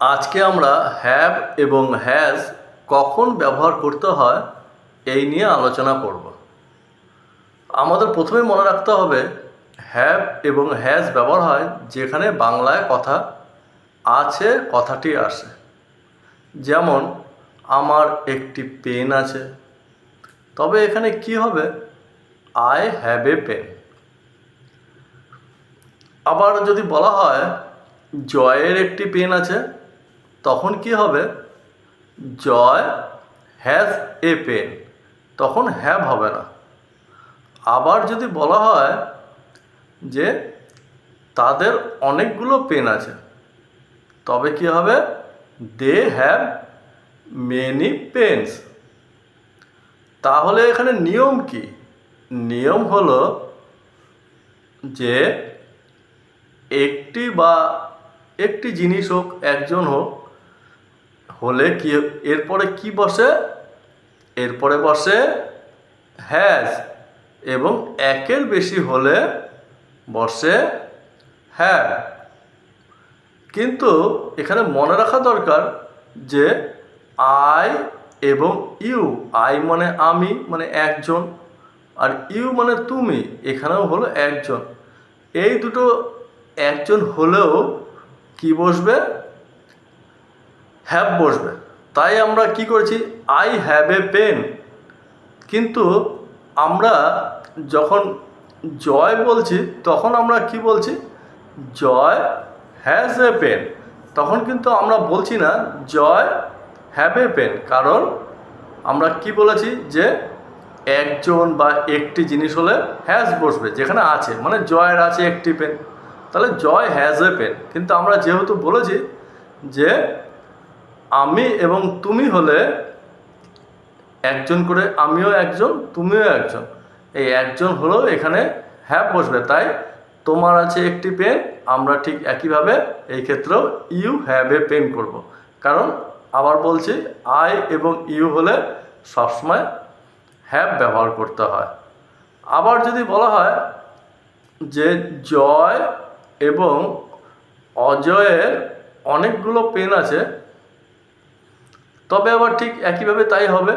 আজকে আমরা হ্যাভ এবং হ্যাজ কখন ব্যবহার করতে হয় এই নিয়ে আলোচনা করব। আমাদের প্রথমে মনে রাখতে হবে হ্যাভ এবং হ্যাজ ব্যবহার হয় যেখানে বাংলায় কথা আছে, কথাটি আসে। যেমন, আমার একটি পেন আছে। তবে এখানে কি হবে? আই হ্যাভ এ পেন আবার যদি বলা হয়, জয়ের একটি পেন আছে তখন কি হবে? জয় হ্যাজ এ পেন তখন হ্যাভ হবে না। আবার যদি বলা হয় যে তাদের অনেকগুলো পেন আছে, তবে কি হবে? দে হ্যাভ মেনি পেন্স তাহলে এখানে নিয়ম কি? নিয়ম হলো যে একটি বা একটি জিনিস হোক, একজন হোক হলে কি, এরপরে কি বসে? এরপরে বসে হ্যাজ এবং একের বেশি হলে বসে হ্যাঁ কিন্তু এখানে মনে রাখা দরকার যে আই এবং ইউ আই মানে আমি মানে একজন, আর ইউ মানে তুমি, এখানেও হলো একজন। এই দুটো একজন হলেও কি বসবে? হ্যাভ বসবে। তাই আমরা কি করেছি? আই হ্যাভ এ পেন কিন্তু আমরা যখন জয় বলছি, তখন আমরা কি বলছি? জয় হ্যাজ এ পেন তখন কিন্তু আমরা বলছি না, জয় হ্যাভ এ পেন কারণ আমরা কি বলেছি? যে একজন বা একটি জিনিস হলে হ্যাজ বসবে, যেখানে আছে। মানে জয়ের আছে একটি পেন তাহলে জয় হ্যাজ এ পেন কিন্তু আমরা যেহেতু বলেছি যে আমি এবং তুমি হলে একজন করে আমিও একজন, তুমিও একজন। এই একজন হলেও এখানে হ্যাভ বসবে। তাই তোমার আছে একটি পেন আমরা ঠিক একইভাবে এই ক্ষেত্রেও ইউ হ্যাভ এ পেন করব। কারণ আবার বলছি আই এবং ইউ হলে সবসময় হ্যাভ ব্যবহার করতে হয়। আবার যদি বলা হয় যে জয় এবং অজয়ের অনেকগুলো পেন আছে তবে আবার ঠিক একইভাবে তাই হবে।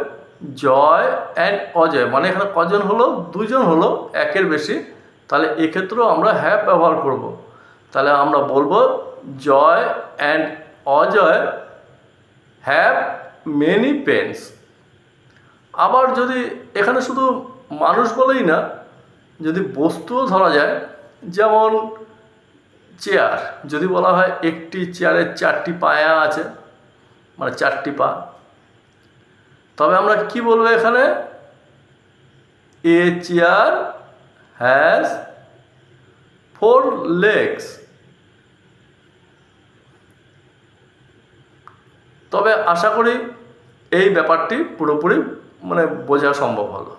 জয় অ্যান্ড অজয় মানে এখানে কজন হলো? দুজন হলো, একের বেশি। তাহলে এক্ষেত্রেও আমরা হ্যাপ ব্যবহার করব। তাহলে আমরা বলব Joy and Ajay have many pens আবার যদি এখানে শুধু মানুষ বলেই না, যদি বস্তুও ধরা যায়, যেমন চেয়ার যদি বলা হয় একটি চেয়ারের চারটি পায়া আছে মানে চারটি পা তবে আমরা কি বলব এখানে? A chair has four legs তবে আশা করি এই ব্যাপারটি পুরোপুরি মানে বোঝা সম্ভব হলো।